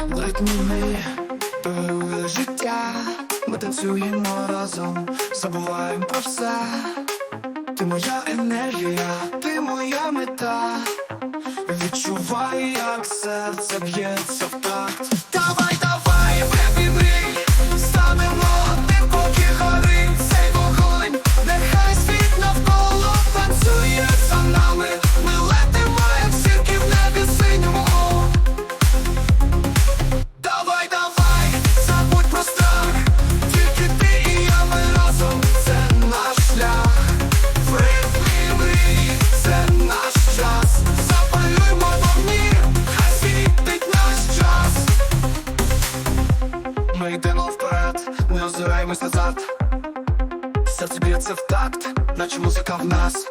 ритмі ми життя, ми танцюємо разом, забуваємо про все. Ти моя енергія, ти моя мета. Відчувай, як серце б'ється в такт. Давай, давай, Ми йдемо вперед, не озираємось назад. Серце б'ється в такт, наче музика в нас.